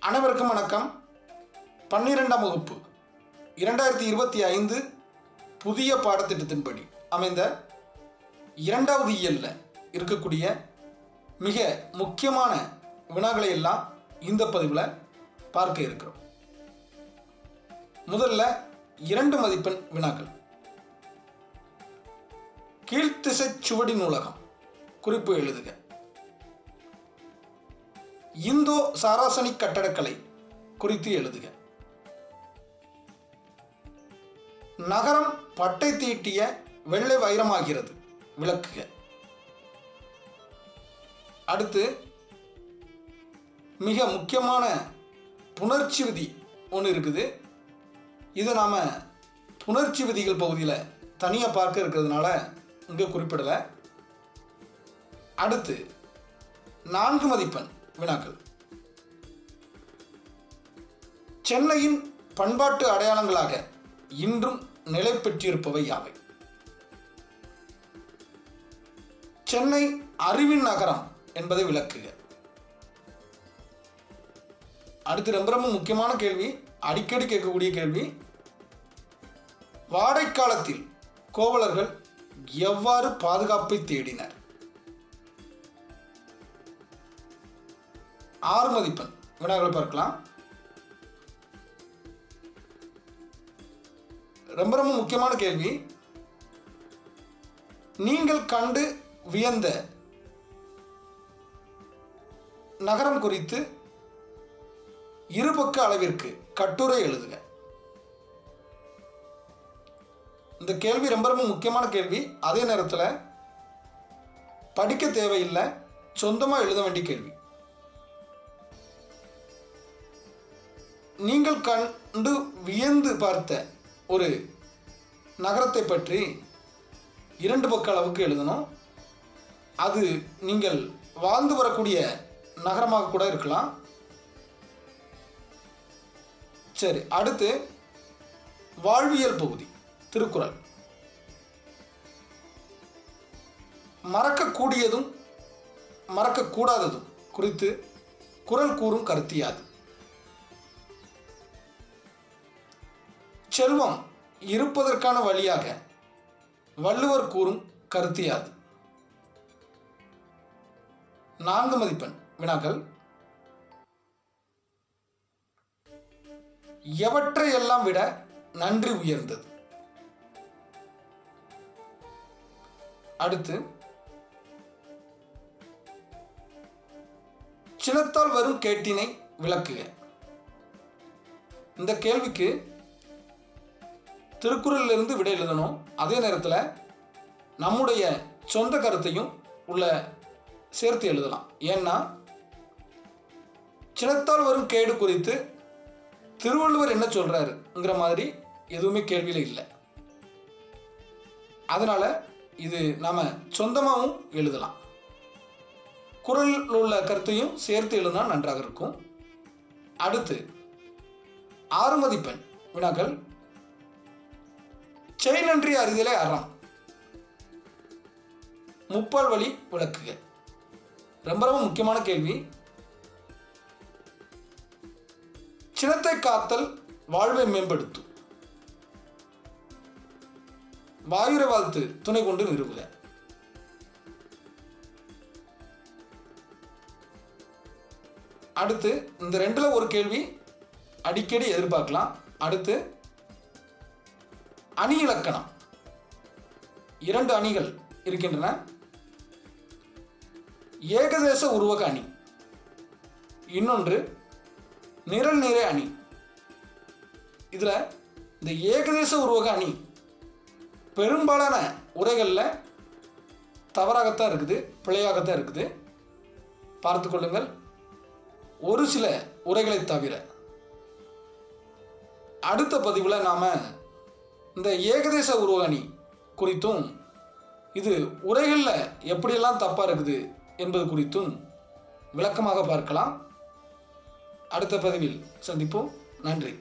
அனைவருக்கும் வணக்கம். பன்னிரெண்டாம் வகுப்பு. இரண்டாயிரத்தி இருபத்தி ஐந்து புதிய பாடத்திட்டத்தின்படி அமைந்த இரண்டாவது இயலில் இருக்கக்கூடிய மிக முக்கியமான வினாக்களை எல்லாம் இந்த பதிவில் பார்க்க இருக்கிறோம். முதல்ல இரண்டு மதிப்பெண் வினாக்கள். கீழ்த்திசை சுவடி நூலகம் குறிப்பு எழுதுக. இந்தோ சாராசனிக் கட்டடக்கலை குறித்து எழுதுக. நகரம் பட்டை தீட்டிய வெள்ளை வைரமாகிறது. விளக்குக. அடுத்து மிக முக்கியமான புணர்ச்சி விதி ஒன்று இருக்குது. இது நாம் புணர்ச்சி விதிகள் பகுதியில் தனியாக பார்க்க இருக்கிறதுனால இங்கே குறிப்பிடலை. அடுத்து நான்கு மதிப்பெண். வினாக்கள். சென்னையின் பண்பாட்டு அடையாளங்களாக இன்றும் நிலை பெற்றிருப்பவை யாவை? சென்னை அறிவின் நகரம் என்பதை விளக்குக. அடுத்து ரொம்ப ரொம்ப முக்கியமான கேள்வி அடிக்கடி கேட்கக்கூடிய கேள்வி. வாடைக்காலத்தில் கோவலர்கள் எவ்வாறு பாதுகாப்பை தேடினர்? ஆறு மதிப்பெண். வினாக்களை பார்க்கலாம். ரொம்ப ரொம்ப முக்கியமான கேள்வி. நீங்கள் கண்டு வியந்த நகரம் குறித்து இருபக்க அளவிற்கு கட்டுரை எழுதுக. இந்த கேள்வி ரொம்ப ரொம்ப முக்கியமான கேள்வி. அதே நேரத்தில் படிக்க தேவையில்லை சொந்தமாக எழுத வேண்டிய கேள்வி. நீங்கள் கண்டு வியந்து பார்த்த ஒரு நகரத்தை பற்றி இரண்டு பக்க அளவுக்கு எழுதணும். அது நீங்கள் வாழ்ந்து வரக்கூடிய நகரமாக கூட இருக்கலாம். சரி அடுத்து வாழ்வியல் பகுதி திருக்குறள். மறக்கக்கூடியதும் மறக்கக்கூடாததும் குறித்து குரல் கூறும் கருத்தியாது செல்வம் இருப்பதற்கான வழியாக வள்ளுவர் கூறும் கருத்தியாது நான்கு மதிப்பெண் வினாக்கள். எவற்றை எல்லாம் விட நன்றி உயர்ந்தது? அடுத்து சினத்தால் வரும் கேட்டினை விளக்குக. இந்த கேள்விக்கு திருக்குறளிலிருந்து விடை எழுதணும். அதே நேரத்தில் நம்முடைய சொந்த கருத்தையும் உள்ள சேர்த்து எழுதலாம். ஏன்னா சினத்தால் வரும் கேடு குறித்து திருவள்ளுவர் என்ன சொல்கிறாருங்கிற மாதிரி எதுவுமே கேள்வியில் இல்லை. அதனால் இது நாம் சொந்தமாகவும் எழுதலாம். குரலில் உள்ள கருத்தையும் சேர்த்து எழுதினா நன்றாக இருக்கும். அடுத்து ஆறு மதிப்பெண் வினாக்கள். செயலன்றி நன்றி அறிதலே அறம். முப்பால் வழி விளக்குக. ரொம்ப ரொம்ப முக்கியமான கேள்வி. சினத்தை காத்தல் வாழ்வை மேம்படுத்தும். வாயுர வாழ்த்து துணை கொண்டு நிறுவுக. அடுத்து இந்த ரெண்டுல ஒரு கேள்வி அடிக்கடி எதிர்பார்க்கலாம். அடுத்து அணி இலக்கணம் இரண்டு அணிகள் இருக்கின்றன. ஏகதேச உருவக அணி. இன்னொன்று நிரல் நிறை அணி. இதில் இந்த ஏகதேச உருவக அணி பெரும்பாலான உரைகளில் தவறாகத்தான் இருக்குது பிழையாகத்தான் இருக்குது. பார்த்து கொள்ளுங்கள். ஒரு சில உரைகளை தவிர. அடுத்த பதிவில் நாம் இந்த ஏகதேச உருவாணி குறித்தும் இது உரைகளில் எப்படியெல்லாம் தப்பாக இருக்குது என்பது குறித்தும் விளக்கமாக பார்க்கலாம். அடுத்த பதிவில் சந்திப்போம். நன்றி.